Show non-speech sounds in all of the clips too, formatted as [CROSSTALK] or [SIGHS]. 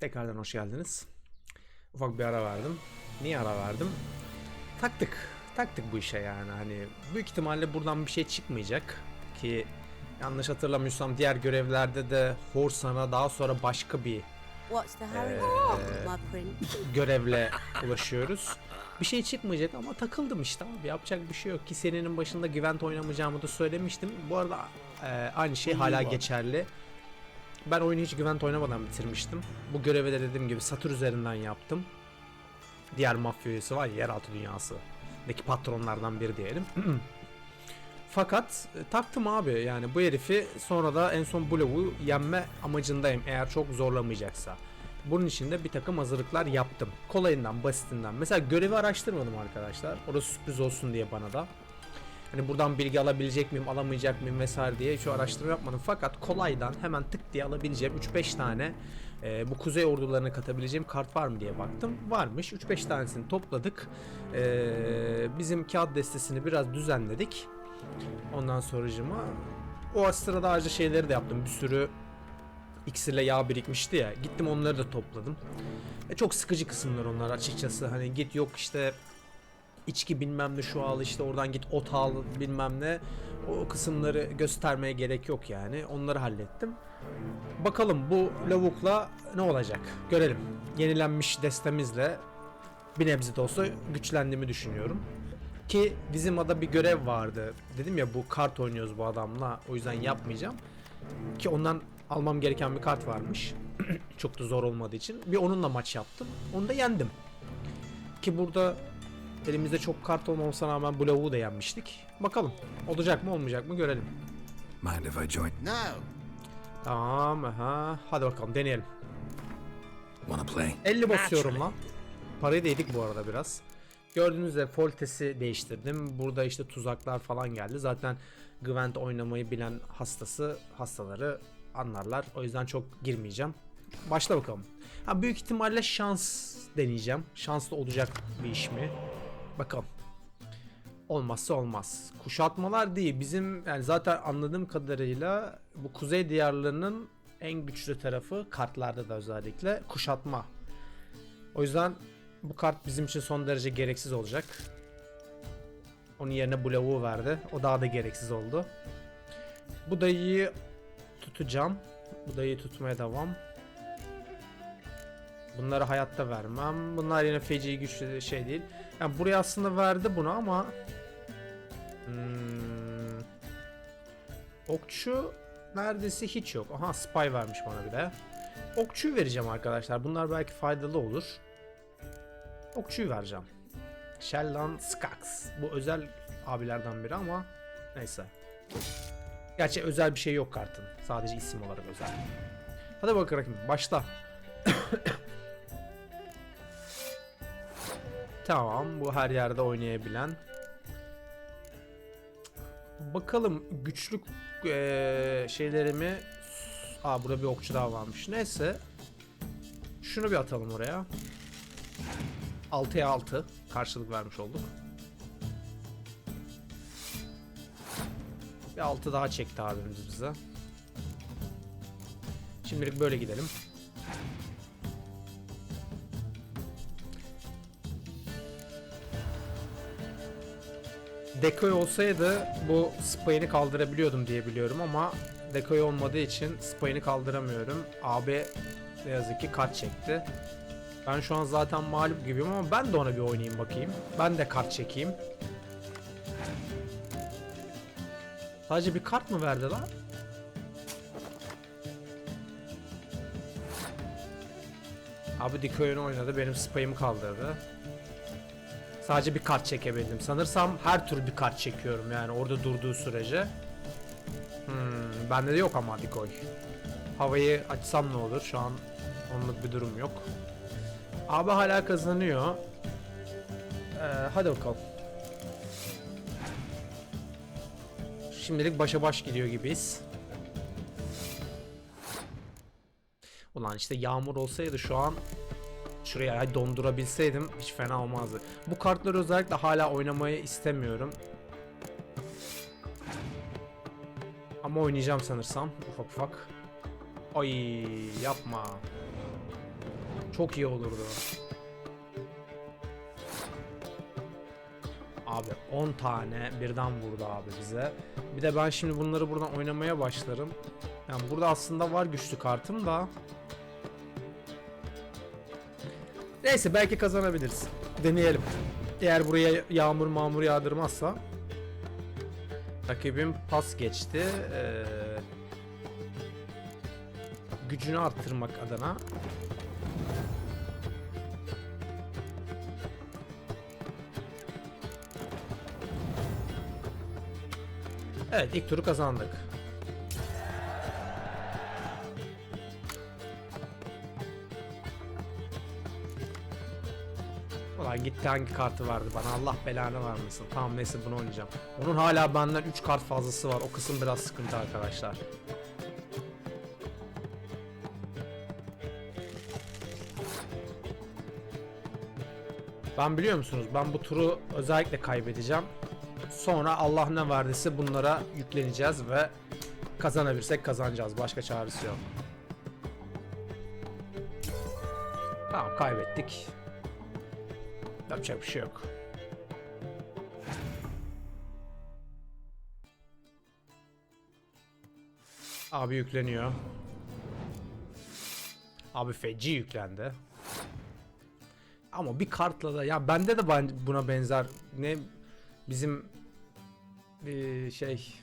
Tekrardan hoş geldiniz. Ufak bir ara verdim. Niye ara verdim? Taktık. Taktık bu işe yani. Hani büyük ihtimalle buradan bir şey çıkmayacak. Ki yanlış hatırlamıyorsam diğer görevlerde de Horsan'a daha sonra başka bir prince? görevle ulaşıyoruz. Bir şey çıkmayacak ama takıldım işte abi. Yapacak bir şey yok ki senenin başında Gwent oynamayacağımı da söylemiştim. Bu arada e, aynı şey hala geçerli. Ben oyunu hiç Gwent oynamadan bitirmiştim. Bu görevi de dediğim gibi Satür üzerinden yaptım. Diğer mafya üyesi var ya yeraltı dünyası. Deki patronlardan biri diyelim. [CLEARS THROAT] Fakat e, taktım abi yani bu herifi sonra da en son Blue'u yenme amacındayım eğer çok zorlamayacaksa. Bunun için de bir takım hazırlıklar yaptım. Kolayından, basitinden. Mesela görevi araştırmadım arkadaşlar. Orası sürpriz olsun diye bana da. Hani buradan bilgi alabilecek miyim, alamayacak mıyım vesaire diye şu araştırma yapmadım. Fakat kolaydan hemen tık diye alabileceğim 3-5 tane e, bu kuzey ordularına katabileceğim kart var mı diye baktım. Varmış. 3-5 tanesini topladık. E, bizim kağıt destesini biraz düzenledik. Ondan sonracıma o sırada ayrıca şeyleri de yaptım. Bir sürü iksirle yağ birikmişti ya. Gittim onları da topladım. E, çok sıkıcı kısımlar onlar açıkçası. Hani git yok işte içki bilmem ne şu al işte oradan git ot al bilmem ne. O kısımları göstermeye gerek yok yani. Onları hallettim. Bakalım bu lavukla ne olacak? Görelim. Yenilenmiş destemizle bir nebze de olsa güçlendiğimi düşünüyorum. Ki bizim ada bir görev vardı. Dedim ya bu kart oynuyoruz bu adamla. O yüzden yapmayacağım. Ki ondan almam gereken bir kart varmış. [CLEARS THROAT] Çok da zor olmadığı için. Bir onunla maç yaptım. Onu da yendim. Ki burada elimizde çok kart olmamasına rağmen bu lavuğu da yenmiştik. Bakalım olacak mı olmayacak mı görelim. Mind if I join? No. Tamam aha. Hadi bakalım deneyelim. Wanna play? 50 basıyorum lan. Parayı da yedik bu arada biraz. Gördüğünüz üzere Foltes'i değiştirdim. Burada işte tuzaklar falan geldi. Zaten Gwent oynamayı bilen hastası, hastaları anlarlar. O yüzden çok girmeyeceğim. Başla bakalım. Ha, büyük ihtimalle şans deneyeceğim. Şanslı olacak bir iş mi? Bakalım. Olmazsa olmaz. Kuşatmalar değil. Bizim yani zaten anladığım kadarıyla bu kuzey diyarlarının en güçlü tarafı kartlarda da özellikle kuşatma. O yüzden bu kart bizim için son derece gereksiz olacak. Onun yerine bu lavuğu verdi. O daha da gereksiz oldu. Bu dayıyı tutacağım. Bu dayıyı tutmaya devam. Bunları hayatta vermem. Bunlar yine feci güçlü şey değil. Yani buraya aslında verdi bunu ama Hmm. Okçu neredeyse hiç yok. Aha spy vermiş bana bir de. Okçuyu vereceğim arkadaşlar. Bunlar belki faydalı olur. Okçuyu vereceğim. Shellan Skax. Bu özel abilerden biri ama neyse. Gerçi özel bir şey yok kartın. Sadece isim olarak özel. Hadi bakalım başla. Tamam bu her yerde oynayabilen. Bakalım güçlük eee, şeylerimi Aa burada bir okçu daha varmış. Neyse. Şunu bir atalım oraya. 6'ya 6 karşılık vermiş olduk. Bir 6 daha çekti abimiz bize. Şimdilik böyle gidelim. Decoy olsaydı bu spayını kaldırabiliyordum diye biliyorum ama decoy olmadığı için spayını kaldıramıyorum. Abi ne yazık ki kart çekti. Ben şu an zaten mağlup gibiyim ama ben de ona bir oynayayım bakayım. Ben de kart çekeyim. Sadece bir kart mı verdi lan? Abi decoy'unu oynadı benim spayımı kaldırdı. Sadece bir kart çekebildim. Sanırsam her tur bir kart çekiyorum yani orada durduğu sürece. Hmm, bende de yok ama decoy. Havayı açsam ne olur? Şu an onluk bir durum yok. Abi hala kazanıyor. Ee, hadi bakalım. Şimdilik başa baş gidiyor gibiyiz. Ulan işte yağmur olsaydı şu an şuraya dondurabilseydim hiç fena olmazdı. Bu kartları özellikle hala oynamayı istemiyorum. Ama oynayacağım sanırsam ufak ufak. Ay yapma. Çok iyi olurdu. Abi 10 tane birden vurdu abi bize. Bir de ben şimdi bunları buradan oynamaya başlarım. Yani burada aslında var güçlü kartım da. Neyse belki kazanabiliriz. Deneyelim. Eğer buraya yağmur mağmur yağdırmazsa. Rakibim pas geçti. Ee, gücünü arttırmak adına. Evet ilk turu kazandık. Ulan gitti hangi kartı vardı bana Allah belanı vermesin. Tamam neyse bunu oynayacağım. Onun hala benden 3 kart fazlası var. O kısım biraz sıkıntı arkadaşlar. Ben biliyor musunuz ben bu turu özellikle kaybedeceğim. Sonra Allah ne verdiyse bunlara yükleneceğiz ve kazanabilirsek kazanacağız. Başka çaresi yok. Tamam kaybettik. Yapacak bir şey yok. Abi yükleniyor. Abi feci yüklendi. Ama bir kartla da ya bende de buna benzer ne bizim bir şey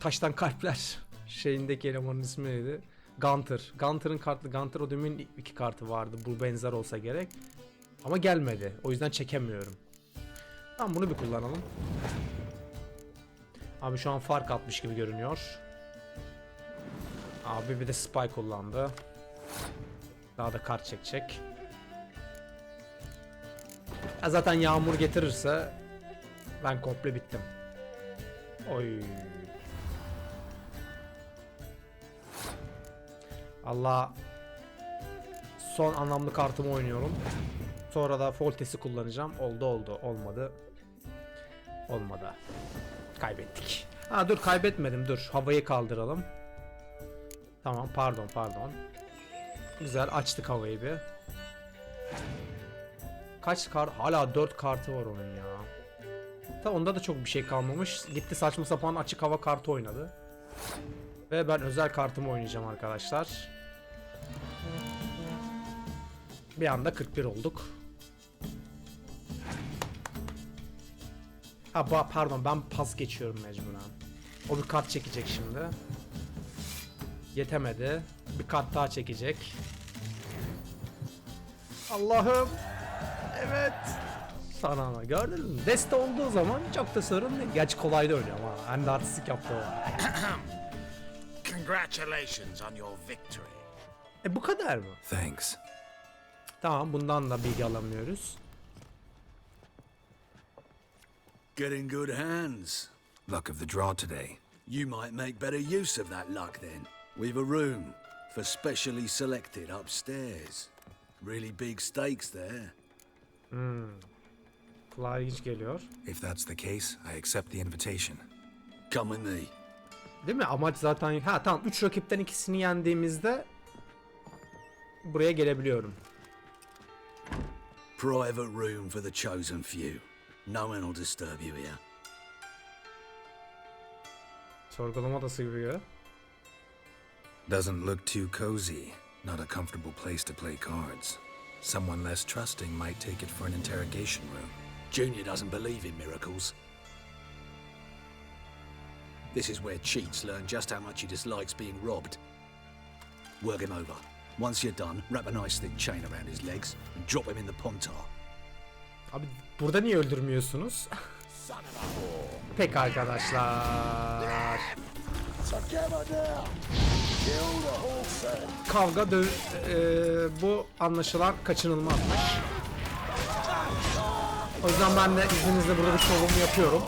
taştan kalpler [LAUGHS] şeyindeki elemanın ismi neydi? Gunter. Gunter'ın kartı Gunter Odim'in iki kartı vardı. Bu benzer olsa gerek. Ama gelmedi. O yüzden çekemiyorum. Tamam bunu bir kullanalım. Abi şu an fark atmış gibi görünüyor. Abi bir de spy kullandı. Daha da kart çekecek. Ya zaten yağmur getirirse ben komple bittim. Oy. Allah son anlamlı kartımı oynuyorum. Sonra da Foltes'i kullanacağım. Oldu oldu. Olmadı. Olmadı. Kaybettik. Ha dur kaybetmedim dur. Havayı kaldıralım. Tamam pardon pardon. Güzel açtık havayı bir. Kaç kart? Hala 4 kartı var onun ya. Ta onda da çok bir şey kalmamış. Gitti saçma sapan açık hava kartı oynadı. Ve ben özel kartımı oynayacağım arkadaşlar. Bir anda 41 olduk. Ha pardon ben pas geçiyorum mecburen. O bir kart çekecek şimdi. Yetemedi. Bir kart daha çekecek. Allah'ım. Evet. Sana ama gördün mü? Deste olduğu zaman çok da sorun değil. Gerçi kolay da oynuyor ama. Hem de artistik yaptı o. [CLEARS THROAT] Congratulations on your victory. E bu kadar mı? Thanks. Tamam bundan da bilgi alamıyoruz. Get in good hands. Luck of the draw today. You might make better use of that luck then. We've a room for specially selected upstairs. Really big stakes there. Kulağa ilginç geliyor. If that's the case, I accept the invitation. Come with me. Değil mi? Amaç zaten... Ha tamam 3 rakipten ikisini yendiğimizde buraya gelebiliyorum. Private room for the chosen few. No one will disturb you here. Sorgulama odası gibi ya. Doesn't look too cozy. Not a comfortable place to play cards. Someone less trusting might take it for an interrogation room. Junior doesn't believe in miracles. This is where cheats learn just how much he dislikes being robbed. Work him over. Once you're done, wrap a nice thick chain around his legs and drop him in the pontar. Abi burada niye öldürmüyorsunuz? Pek arkadaşlar. Kavga dö- eee, bu anlaşılan kaçınılmazmış. O yüzden ben de izninizle burada bir şovumu yapıyorum.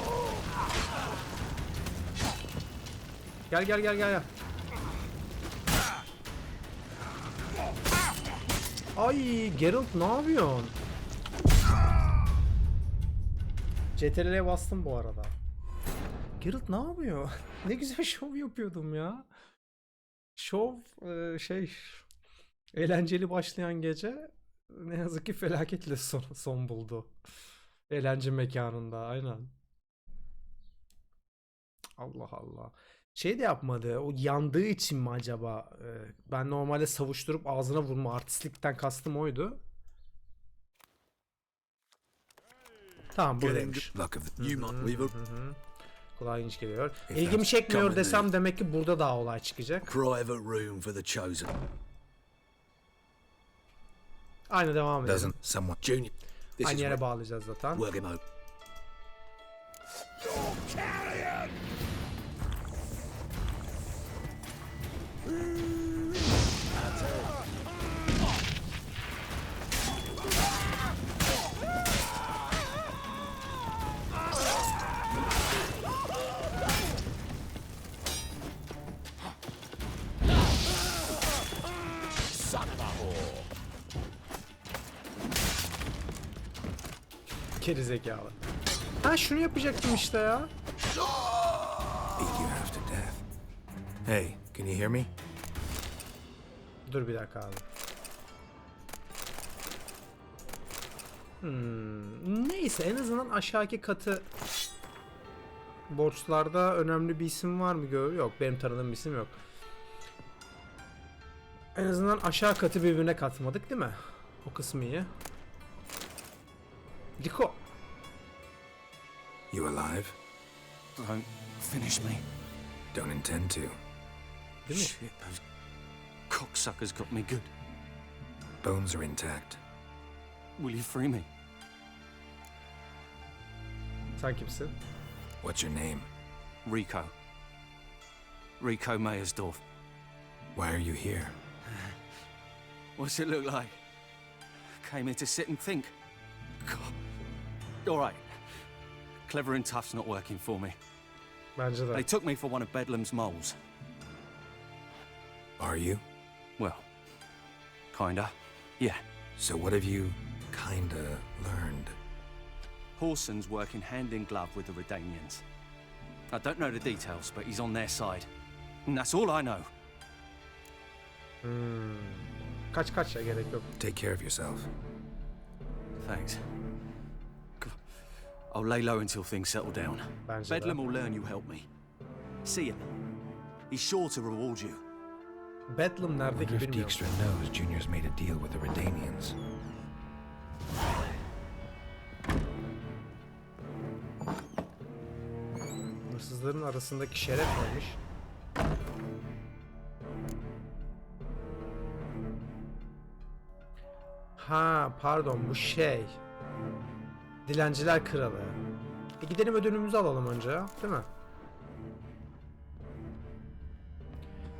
Gel gel gel. gel. Ay Geralt ne yapıyorsun? CTRL'ye bastım bu arada. Geralt ne yapıyor? [LAUGHS] ne güzel şov yapıyordum ya. Şov e, şey Eğlenceli başlayan gece ne yazık ki felaketle son, son buldu. Eğlence mekanında aynen. Allah Allah. Şey de yapmadı. O yandığı için mi acaba? Ee, ben normalde savuşturup ağzına vurma artistlikten kastım oydu. Tamam buradaymış. Luck of the. You might weave a Hı hı. Kulağa ilginç geliyor. İlgimi çekmiyor desem demek ki burada daha olay çıkacak. private room for the chosen. Aynı devam edelim. Doesn't someone. Junior, this Aynı yere bağlayacağız zaten. Geri zekalı. Ha şunu yapacaktım işte ya. Hey, can you hear me? Dur bir dakika abi. Hmm, neyse en azından aşağıki katı borçlarda önemli bir isim var mı gör? Yok benim tanıdığım bir isim yok. En azından aşağı katı birbirine katmadık değil mi? O kısmı iyi. Diko. You alive? Don't finish me. Don't intend to. Değil mi? Shit, those cocksuckers got me good. Bones are intact. Will you free me? Sen kimsin? What's your name? Rico. Rico Mayersdorf. Why are you here? [SIGHS] What's it look like? Came here to sit and think. God. All right. Clever and tough's not working for me. Bence de. They took me for one of Bedlam's moles. Are you? Well, kinda. Yeah. So what have you kinda learned? Horson's working hand in glove with the Redanians. I don't know the details, but he's on their side. And that's all I know. Hmm. Kaç kaç ya gerek yok. Take care of yourself. Thanks. I'll lay low until things settle down. Bence de. Bedlam will learn you helped me. See him. He's sure to reward you. Bedlam nerede ki if bilmiyorum. Dijkstra knows Junior's made a deal with the Redanians. Hırsızların arasındaki şeref neymiş? Ha pardon bu şey. Dilenciler kralı. E gidelim ödülümüzü alalım önce değil mi?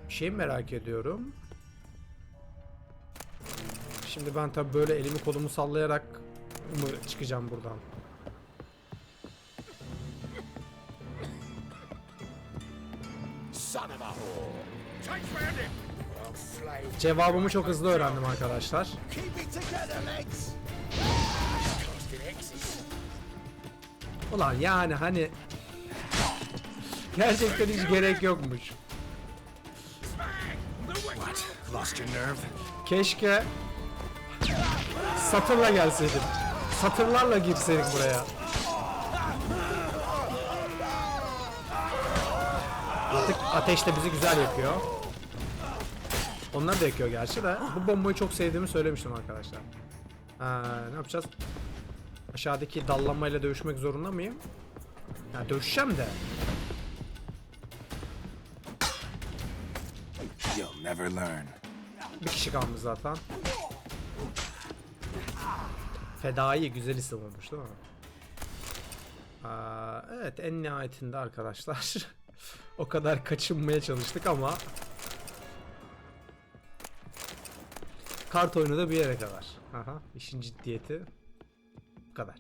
Bir şey merak ediyorum. Şimdi ben tabi böyle elimi kolumu sallayarak mı çıkacağım buradan? Cevabımı çok hızlı öğrendim arkadaşlar. Ulan yani hani gerçekten hiç gerek yokmuş. What? Lost your nerve? Keşke satırla gelseydim. Satırlarla girseydik buraya. Artık ateş de bizi güzel yakıyor. Onlar da yakıyor gerçi de. Bu bombayı çok sevdiğimi söylemiştim arkadaşlar. Ha, ne yapacağız? Aşağıdaki dallanmayla dövüşmek zorunda mıyım? Ya dövüşeceğim de. You'll never learn. Bir kişi kalmış zaten. Fedai güzel isim olmuş değil mi? Aa, evet en nihayetinde arkadaşlar [LAUGHS] o kadar kaçınmaya çalıştık ama kart oyunu da bir yere kadar. Aha, işin ciddiyeti kadar.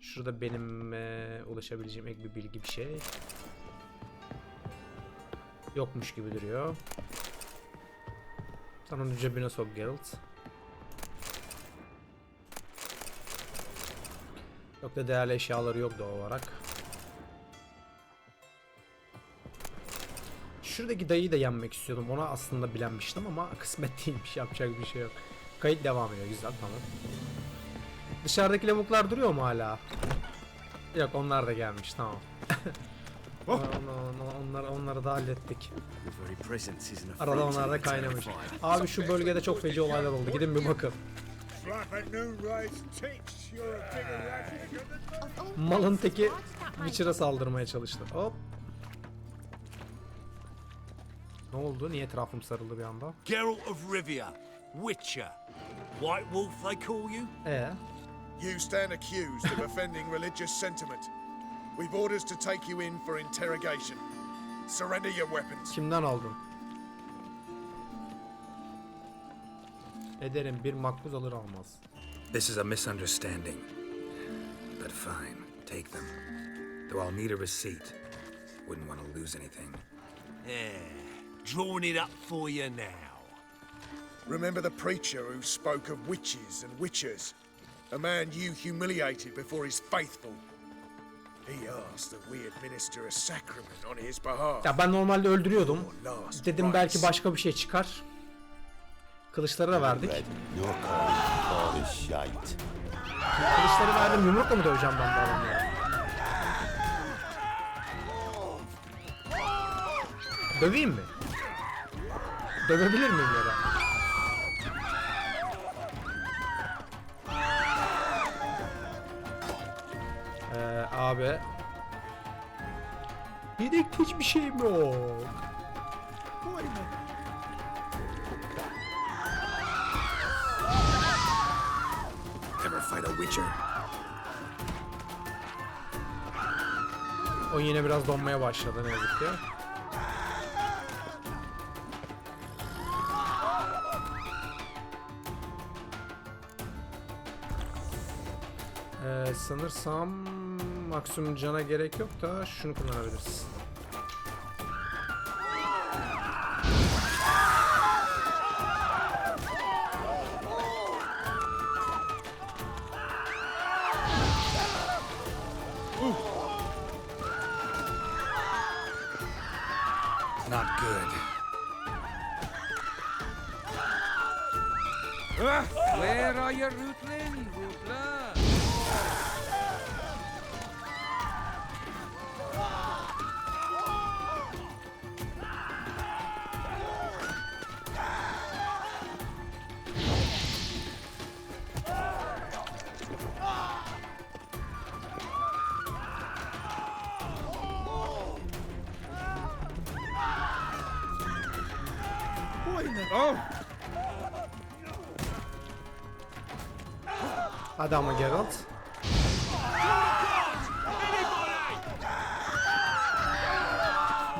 Şurada benim eee, ulaşabileceğim ek bir bilgi bir şey. Yokmuş gibi duruyor. Sen onu cebine sok Geralt. Yok da değerli eşyaları yok doğal olarak. Şuradaki dayıyı da yenmek istiyordum. Ona aslında bilenmiştim ama [LAUGHS] kısmet değilmiş. Yapacak bir şey yok. Kayıt devam ediyor. Güzel tamam. Dışarıdaki lavuklar duruyor mu hala? Yok onlar da gelmiş tamam. [LAUGHS] Onlar, onlar, onları da hallettik. Arada onlar da kaynamış. Abi şu bölgede çok feci olaylar oldu. Gidin bir bakın. [LAUGHS] Malın teki Witcher'a saldırmaya çalıştı. Hop. Ne oldu? Niye etrafım sarıldı bir anda? Geralt of Rivia, Witcher. White Wolf, they call you? Ee, You stand accused of offending religious sentiment. We've orders to take you in for interrogation. Surrender your weapons. kimden aldın? Ederim bir makbuz alır almaz. This is a misunderstanding. But fine, take them. Though I'll need a receipt. Wouldn't want to lose anything. Yeah, drawing it up for you now. Remember the preacher who spoke of witches and witchers? A man you humiliated before his faithful. He asked that we administer a sacrament on his behalf. Ya ben normalde öldürüyordum. Dedim belki başka bir şey çıkar. Kılıçları da verdik. Kılıçları verdim. Yumrukla mı döveceğim ben bu adamları? Döveyim mi? Dövebilir miyim ya da? Abi. Yedek hiçbir şeyim yok. Ever fight a Witcher? O yine biraz donmaya başladı ne yazık ki. Ee, sanırsam maksimum cana gerek yok da şunu kullanabiliriz. Not good. Where are you, Rutland? Rutland? Hadi ama Geralt.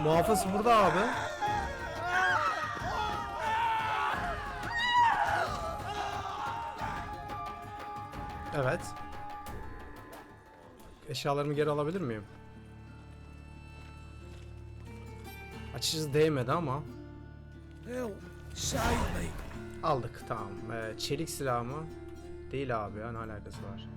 Muhafız burada abi. Evet. Eşyalarımı geri alabilir miyim? Açıkçası değmedi ama. Me. Aldık tamam. Ee, çelik silah mı? Değil abi ya ne alakası var?